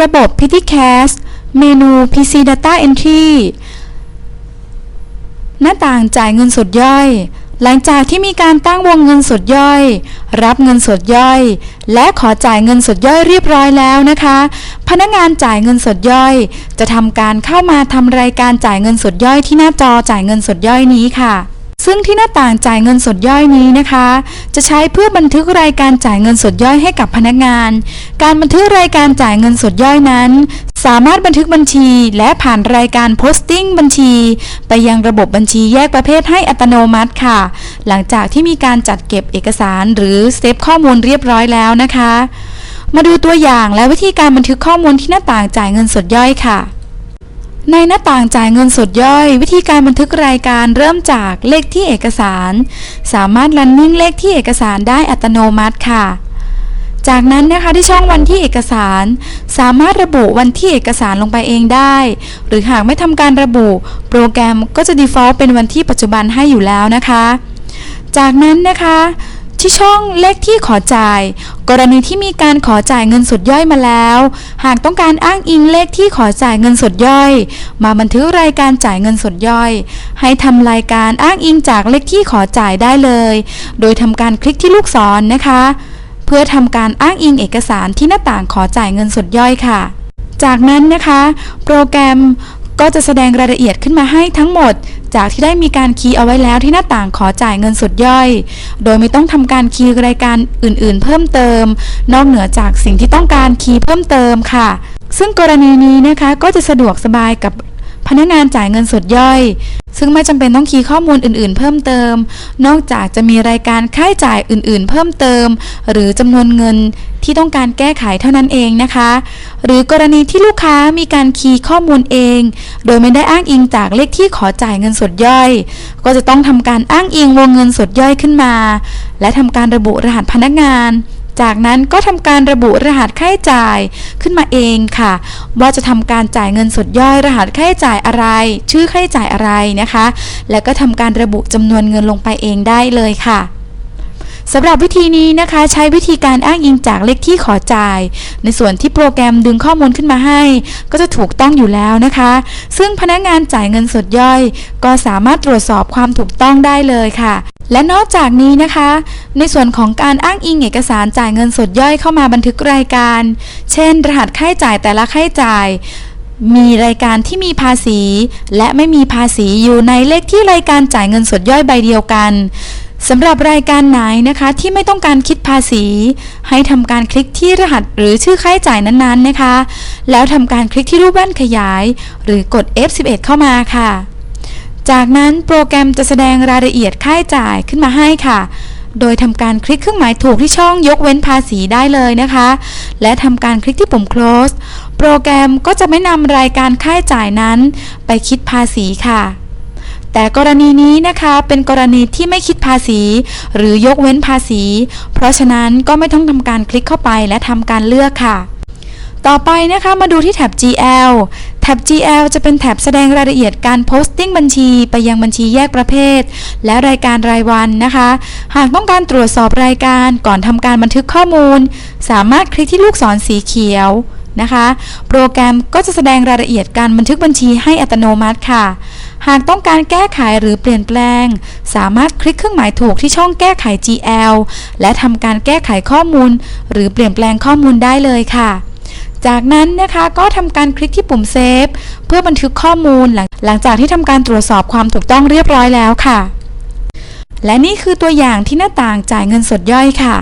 ระบบ PettyCast เมนู PC Data Entry หน้าต่างจ่ายเงินสดย่อย หลังจากที่มีการตั้งวงเงินสดย่อย รับเงินสดย่อย และขอจ่ายเงินสดย่อยเรียบร้อยแล้วนะคะ พนักงานจ่ายเงินสดย่อย จะทำการเข้ามาทำรายการจ่ายเงินสดย่อยที่หน้าจอจ่ายเงินสดย่อยนี้ค่ะ ซึ่งที่หน้าต่างจ่ายเงินสดย่อยนี้นะคะ จะใช้เพื่อบันทึกรายการจ่ายเงินสดย่อยให้กับพนักงาน การบันทึกรายการจ่ายเงินสดย่อยนั้น สามารถบันทึกบัญชีและผ่านรายการ posting บัญชี ไปยังระบบบัญชีแยกประเภทให้อัตโนมัติค่ะ หลังจากที่มีการจัดเก็บเอกสารหรือเซฟข้อมูลเรียบร้อยแล้วนะคะ มาดูตัวอย่างและวิธีการบันทึกข้อมูลที่หน้าต่างจ่ายเงินสดย่อยค่ะ ในหน้าต่างจ่ายเงินสดย่อย วิธีการบันทึกรายการเริ่มจากเลขที่เอกสาร สามารถรันนิ่งเลขที่เอกสารได้อัตโนมัติค่ะ จากนั้นนะคะที่ช่องวันที่เอกสาร สามารถระบุวันที่เอกสารลงไปเองได้ หรือหากไม่ทำการระบุ โปรแกรมก็จะ default เป็นวันที่ปัจจุบันให้อยู่แล้วนะคะ จากนั้นนะคะที่ช่องเลขที่ขอจ่าย กรณีที่มีการขอจ่ายเงินสดย่อยมาแล้ว หากต้องการอ้างอิงเลขที่ขอจ่ายเงินสดย่อย มาบันทึกรายการจ่ายเงินสดย่อย ให้ทำรายการอ้างอิงจากเลขที่ขอจ่ายได้เลย โดยทำการคลิกที่ลูกศรนะคะ เพื่อทำการอ้างอิงเอกสารที่หน้าต่างขอจ่ายเงินสดย่อยค่ะจากนั้นนะคะ โปรแกรม ก็จะแสดงรายละเอียดขึ้นมาให้ทั้งหมด จากที่ได้มีการคีย์เอาไว้แล้วที่หน้าต่างขอจ่ายเงินสดย่อย โดยไม่ต้องทำการคีย์รายการอื่นๆ เพิ่มเติม นอกเหนือจากสิ่งที่ต้องการคีย์เพิ่มเติมค่ะ ซึ่งกรณีนี้นะคะก็จะสะดวกสบายกับพนักงานจ่ายเงินสดย่อย ซึ่งไม่จำเป็นต้องคีย์ข้อมูลอื่น ๆ เพิ่มเติม นอกจากจะมีรายการค่าใช้จ่ายอื่น ๆ เพิ่มเติม หรือจำนวนเงินที่ต้องการแก้ไขเท่านั้นเองนะคะ หรือกรณีที่ลูกค้ามีการคีย์ข้อมูลเอง โดยไม่ได้อ้างอิงจากเลขที่ขอจ่ายเงินสดย่อย ก็จะต้องทำการอ้างอิงวงเงินสดย่อยขึ้นมา และทำการระบุรหัสพนักงาน จากนั้นก็ทำการระบุรหัสค่าใช้จ่ายขึ้นมาเองค่ะ ว่าจะทำการจ่ายเงินสดย่อยรหัสค่าใช้จ่ายอะไร ชื่อค่าใช้จ่ายอะไรนะคะ แล้วก็ทำการระบุจำนวนเงินลงไปเองได้เลยค่ะสำหรับวิธีนี้นะคะใช้วิธีการอ้างอิงจากเลขที่ขอจ่าย ในส่วนที่โปรแกรมดึงข้อมูลขึ้นมาให้ ก็จะถูกต้องอยู่แล้วนะคะ ซึ่งพนักงานจ่ายเงินสดย่อย ก็สามารถตรวจสอบความถูกต้องได้เลยค่ะ และนอกจากนี้นะคะ ในส่วนของการอ้างอิงเอกสารจ่ายเงินสดย่อยเข้ามาบันทึกรายการ เช่น รหัสค่าใช้จ่ายแต่ละค่าใช้จ่าย มีรายการที่มีภาษี และไม่มีภาษีอยู่ในเลขที่รายการจ่ายเงินสดย่อยใบเดียวกันสำหรับรายการไหนนะคะที่ไม่ต้องการคิดภาษี ให้ทำการคลิกที่รหัสหรือชื่อค่าใช้จ่ายนั้นๆนะคะ แล้วทำการคลิกที่รูปแว่นขยาย หรือกด F11 เข้ามาค่ะ จากนั้นโปรแกรมจะแสดงรายละเอียดค่าใช้จ่ายขึ้นมาให้ค่ะ โดยทำการคลิกเครื่องหมายถูกที่ช่องยกเว้นภาษีได้เลยนะคะ และทำการคลิกที่ปุ่ม close โปรแกรมก็จะไม่นำรายการค่าใช้จ่ายนั้น ไปคิดภาษีค่ะแต่กรณีนี้นะคะเป็นกรณีที่ไม่คิดภาษี หรือยกเว้นภาษี เพราะฉะนั้นก็ไม่ต้องทำการคลิกเข้าไปและทำการเลือกค่ะ ต่อไปนะคะมาดูที่แท็บ GL แท็บ GL จะเป็นแท็บแสดงรายละเอียดการโพสติ้งบัญชีไปยังบัญชีแยกประเภท และรายการรายวันนะคะ หากต้องการตรวจสอบรายการก่อนทำการบันทึกข้อมูล สามารถคลิกที่ลูกศรสีเขียวนะคะ โปรแกรมก็จะแสดงรายละเอียดการบันทึกบัญชีให้อัตโนมัติค่ะ หากต้องการแก้ไขหรือเปลี่ยนแปลง สามารถคลิกเครื่องหมายถูกที่ช่องแก้ไข GL และทำการแก้ไขข้อมูล หรือเปลี่ยนแปลงข้อมูลได้เลยค่ะ จากนั้นนะคะก็ทำการคลิกที่ปุ่มเซฟเพื่อบันทึกข้อมูลหลังหลังจากที่ทำการตรวจสอบความถูกต้องเรียบร้อยแล้วค่ะ และนี่คือตัวอย่างที่หน้าต่างจ่ายเงินสดย่อยค่ะ